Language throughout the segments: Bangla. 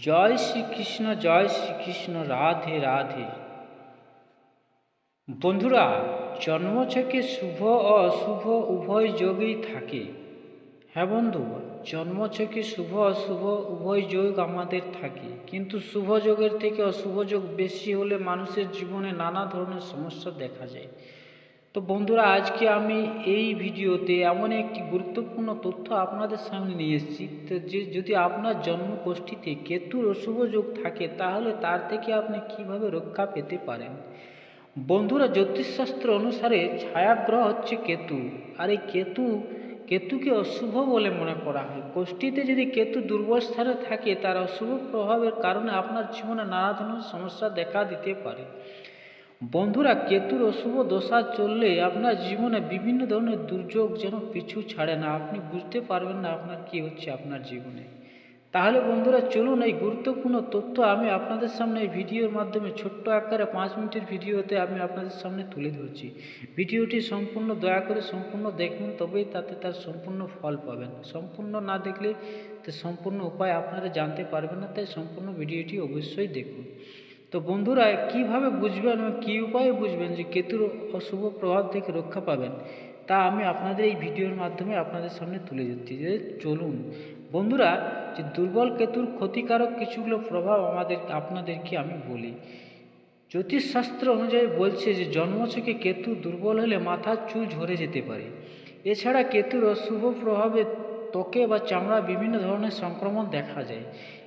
জয় শ্রীকৃষ্ণ জয় শ্রীকৃষ্ণ, রাধে রাধে। বন্ধুরা, জন্ম থেকে শুভ ও অশুভ উভয় যোগই থাকে। হ্যাঁ বন্ধু, জন্ম থেকে শুভ অশুভ উভয় যোগ আমাদের থাকে। কিন্তু শুভ যোগের থেকে অশুভ যোগ বেশি হলে মানুষের জীবনে নানা ধরনের সমস্যা দেখা যায়। তো বন্ধুরা, আজকে আমি এই ভিডিওতে এমন একটি গুরুত্বপূর্ণ তথ্য আপনাদের সামনে নিয়ে এসেছি। যে, যদি আপনার জন্মগোষ্ঠীতে কেতুর অশুভ যোগ থাকে, তাহলে তার থেকে আপনি কীভাবে রক্ষা পেতে পারেন? বন্ধুরা, জ্যোতিষশাস্ত্র অনুসারে ছায়াগ্রহ হচ্ছে কেতু। আর এই কেতু, কেতুকে অশুভ বলে মনে করা হয়। গোষ্ঠীতে যদি কেতু দুর্বল স্থানে থাকে, তার অশুভ প্রভাবের কারণে আপনার জীবনে নানা ধরনের সমস্যা দেখা দিতে পারে। বন্ধুরা, কেতুর অশুভ দশা চললে আপনার জীবনে বিভিন্ন ধরনের দুর্যোগ যেন পিছু ছাড়ে না। আপনি বুঝতে পারবেন না আপনার কি হচ্ছে আপনার জীবনে। তাহলে বন্ধুরা, চলুন এই গুরুত্বপূর্ণ তথ্য আমি আপনাদের সামনে এই ভিডিওর মাধ্যমে ছোট্ট আকারে পাঁচ মিনিটের ভিডিওতে আমি আপনাদের সামনে তুলে ধরছি। ভিডিওটি সম্পূর্ণ দয়া করে সম্পূর্ণ দেখুন, তবেই তাতে তার সম্পূর্ণ ফল পাবেন। সম্পূর্ণ না দেখলে তো সম্পূর্ণ উপায় আপনারা জানতে পারবেন না, তাই সম্পূর্ণ ভিডিওটি অবশ্যই দেখুন। তো বন্ধুরা, কীভাবে বুঝবেন এবং কী উপায়ে বুঝবেন যে কেতুর অশুভ প্রভাব থেকে রক্ষা পাবেন? তা আমি আপনাদের এই ভিডিওর মাধ্যমে আপনাদের সামনে তুলে দিচ্ছি যে চলুন, বন্ধুরা, যে দুর্বল কেতুর ক্ষতিকারক কিছুগুলো প্রভাব আমাদের, আপনাদেরকে আমি বলি। জ্যোতিষশাস্ত্র অনুযায়ী বলছে যে জন্ম থেকে কেতু দুর্বল হলে মাথার চুল ঝরে যেতে পারে। এছাড়া কেতুর অশুভ প্রভাবে ত্বকে বা চামড়া বিভিন্ন ধরনের সংক্রমণ দেখা যায়।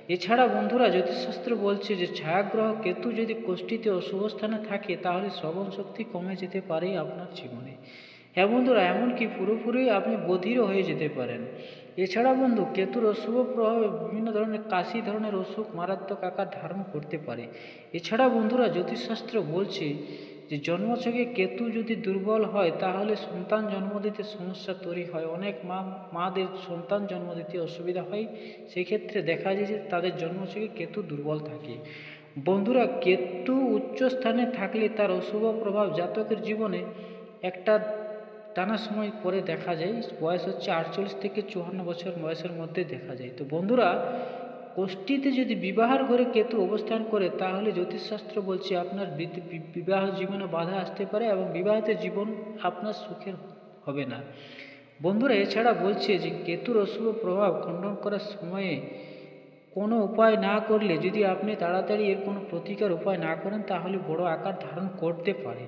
এছাড়া বন্ধুরা, জ্যোতিষশাস্ত্র বলছে যে, ছায়াগ্রহ কেতু যদি কোষ্ঠীতে অশুভ স্থানে থাকে, তাহলে শ্রবণ শক্তি কমে যেতে পারে আপনার জীবনে। হ্যাঁ বন্ধুরা, এমনকি পুরোপুরি আপনি বধিরও হয়ে যেতে পারেন। এছাড়া বন্ধু, কেতুর অশুভ প্রভাবে বিভিন্ন ধরনের কাশি, ধরনের অসুখ মারাত্মক আকার ধারণ করতে পারে। এছাড়া বন্ধুরা, জ্যোতিষশাস্ত্র বলছে যে জন্মছকে কেতু যদি দুর্বল হয়, তাহলে সন্তান জন্ম দিতে সমস্যা তৈরি হয়। অনেক মা, মাদের সন্তান জন্ম দিতে অসুবিধা হয়। সেক্ষেত্রে দেখা যায় যে তাদের জন্মছকে কেতু দুর্বল থাকে। বন্ধুরা, কেতু উচ্চ স্থানে থাকলে তার অশুভ প্রভাব জাতকের জীবনে একটা টানা সময় পরে দেখা যায়। বয়স হচ্ছে আটচল্লিশ থেকে চুয়ান্ন বছর বয়সের মধ্যে দেখা যায়। তো বন্ধুরা কোষ্ঠীতে যদি বিবাহের ঘরে কেতু অবস্থান করে, তাহলে জ্যোতিষশাস্ত্র বলছে আপনার বিবাহ জীবনে বাধা আসতে পারে এবং বিবাহিত জীবন আপনার সুখের হবে না। বন্ধুরা, এছাড়া বলছে যে কেতুর অশুভ প্রভাব খণ্ডন করার সময়ে কোনো উপায় না করলে, যদি আপনি তাড়াতাড়ি এর কোনো প্রতিকার উপায় না করেন, তাহলে বড় আকার ধারণ করতে পারে।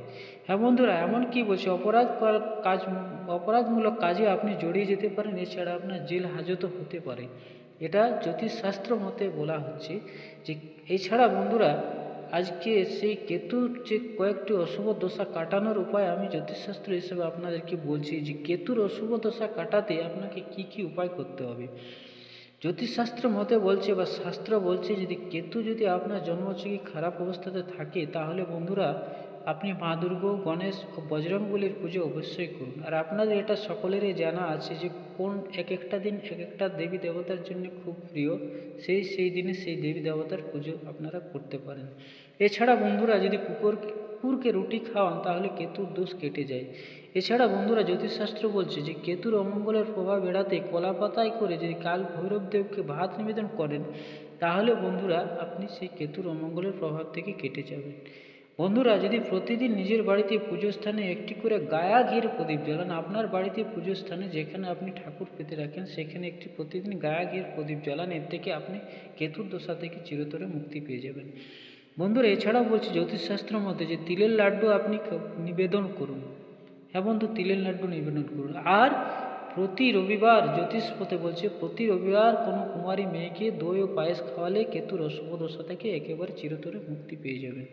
হ্যাঁ বন্ধুরা, এমন কি বলছে, অপরাধ কাজ অপরাধমূলক কাজে আপনি জড়িয়ে যেতে পারেন, এছাড়া আপনার জেল হাজতও হতে পারে। এটা জ্যোতিষশাস্ত্র মতে বলা হচ্ছে যে, এছাড়া বন্ধুরা, আজকে সেই কেতুর যে কয়েকটি অশুভ দশা কাটানোর উপায় আমি জ্যোতিষশাস্ত্র হিসেবে আপনাদেরকে বলছি যে, কেতুর অশুভ দশা কাটাতে আপনাকে কি কি উপায় করতে হবে? জ্যোতিষশাস্ত্র মতে বলছে বা শাস্ত্র বলছে, যদি কেতু যদি আপনার জন্মচকি খারাপ অবস্থাতে থাকে, তাহলে বন্ধুরা আপনি মা দুর্গ, গণেশ ও বজরংবলির পুজো অবশ্যই করুন। আর আপনাদের এটা সকলেরই জানা আছে যে কোন এক একটা দিন এক একটা দেবী দেবতার জন্য খুব প্রিয়। সেই সেই দিনে সেই দেবী দেবতার পুজো আপনারা করতে পারেন। এছাড়া বন্ধুরা যদি কুকুর, কুকুরকে রুটি খাওয়ান তাহলে কেতুর দোষ কেটে যায়। এছাড়া বন্ধুরা জ্যোতিষশাস্ত্র বলছে যে কেতুর অমঙ্গলের প্রভাব এড়াতে কলা পাতায় করে যদি কাল ভৈরবদেবকে ভাত নিবেদন করেন, তাহলে বন্ধুরা আপনি সেই কেতুর অমঙ্গলের প্রভাব থেকে কেটে যাবেন। বন্ধুরা, যদি প্রতিদিন নিজের বাড়িতে পুজো স্থানে একটি করে গায়া ঘির প্রদীপ জ্বালান, আপনার বাড়িতে পুজো স্থানে যেখানে আপনি ঠাকুর পেতে রাখেন, সেখানে একটি প্রতিদিন গায়া ঘির প্রদীপ জ্বালান, এর থেকে আপনি কেতুর দশা থেকে চিরতরে মুক্তি পেয়ে যাবেন। বন্ধুরা, এছাড়াও বলছি জ্যোতিষশাস্ত্র মধ্যে যে তিলের লাড্ডু আপনি নিবেদন করুন। হ্যাঁ বন্ধু, তিলের লাড্ডু নিবেদন করুন। আর প্রতি রবিবার জ্যোতিষ পথে বলছে, প্রতি রবিবার কোনো কুমারী মেয়েকে দই ও পায়েস খাওয়ালে কেতুর অশুভ দশা থেকে একেবারে চিরতরে মুক্তি পেয়ে যাবে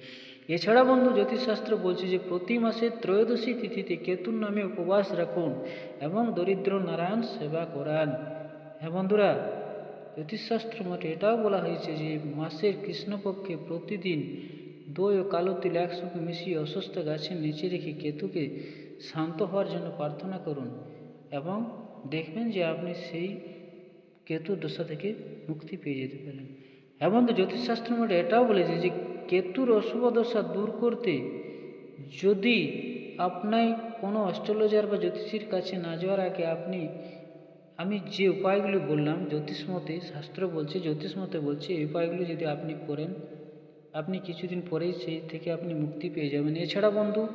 এছাড়া বন্ধু জ্যোতিষশাস্ত্র বলছে যে প্রতি মাসে ত্রয়োদশী তিথিতে কেতুর নামে উপবাস রাখুন এবং দরিদ্র নারায়ণ সেবা করান। হ্যাঁ বন্ধুরা, জ্যোতিষশাস্ত্র মতে এটাও বলা হয়েছে যে মাসের কৃষ্ণপক্ষে প্রতিদিন দই ও কালো তিল একসঙ্গে মিশিয়ে অসুস্থ গাছের নিচে রেখে কেতুকে শান্ত হওয়ার জন্য প্রার্থনা করুন এবং দেখবেন যে আপনি সেই কেতুর দশা থেকে মুক্তি পেয়ে যেতে পারেন। এবং জ্যোতিষশাস্ত্র মতে এটাও বলেছে যে কেতুর অশুভ দশা দূর করতে যদি আপনার কোনো অস্ট্রোলজার বা জ্যোতিষীর কাছে না যাওয়ার আগে আপনি, আমি যে উপায়গুলি বললাম, জ্যোতিষ মতে, শাস্ত্র বলছে, জ্যোতিষ মতে বলছে, এই উপায়গুলি যদি আপনি করেন, আপনি কিছুদিন পরেই সেই থেকে আপনি মুক্তি পেয়ে যাবেন। এছাড়া বন্ধু,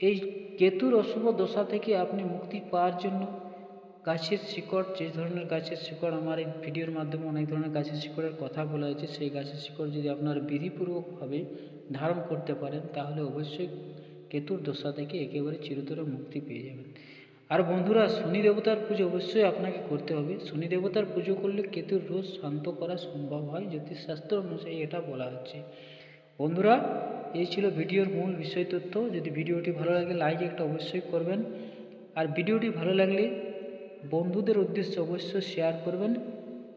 এই কেতুর অশুভ দশা থেকে আপনি মুক্তি পাওয়ার জন্য গাছের শিকড়, যে ধরনের গাছের শিকড় আমার এই ভিডিওর মাধ্যমে অনেক ধরনের গাছের শিকড়ের কথা বলা হয়েছে, সেই গাছের শিকড় যদি আপনার বিধিপূর্বকভাবে ধারণ করতে পারেন, তাহলে অবশ্যই কেতুর দশা থেকে একেবারে চিরতরে মুক্তি পেয়ে যাবেন। আর বন্ধুরা, শনি দেবতার পুজো অবশ্যই আপনাকে করতে হবে। শনি দেবতার পুজো করলে কেতুর রোজ শান্ত করা সম্ভব হয়, জ্যোতিষশাস্ত্র অনুযায়ী এটা বলা হচ্ছে। বন্ধুরা, এই ছিল ভিডিওর মূল বিষয় তথ্য। যদি ভিডিওটি ভালো লাগে, লাইক একটা অবশ্যই করবেন। আর ভিডিওটি ভালো লাগলে বন্ধুদের উদ্দেশ্যে অবশ্যই শেয়ার করবেন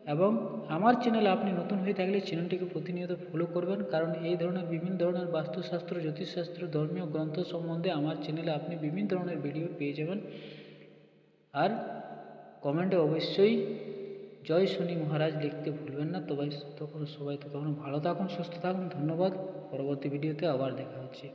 এবং আমার চ্যানেলে আপনি নতুন হয়ে থাকলে চ্যানেলটিকে প্রতিনিয়ত ফলো করবেন। কারণ এই ধরনের বিভিন্ন ধরনের বাস্তুশাস্ত্র, জ্যোতিষশাস্ত্র, ধর্মীয় গ্রন্থ সম্বন্ধে আমার চ্যানেলে আপনি বিভিন্ন ধরনের ভিডিও পেয়ে যাবেন। আর কমেন্টে অবশ্যই জয় শনি মহারাজ লিখতে ভুলবেন না। তবে তখন সবাই তো তখন ভালো থাকুন, সুস্থ থাকুন। ধন্যবাদ। পরবর্তী ভিডিওতে আবার দেখা হচ্ছে।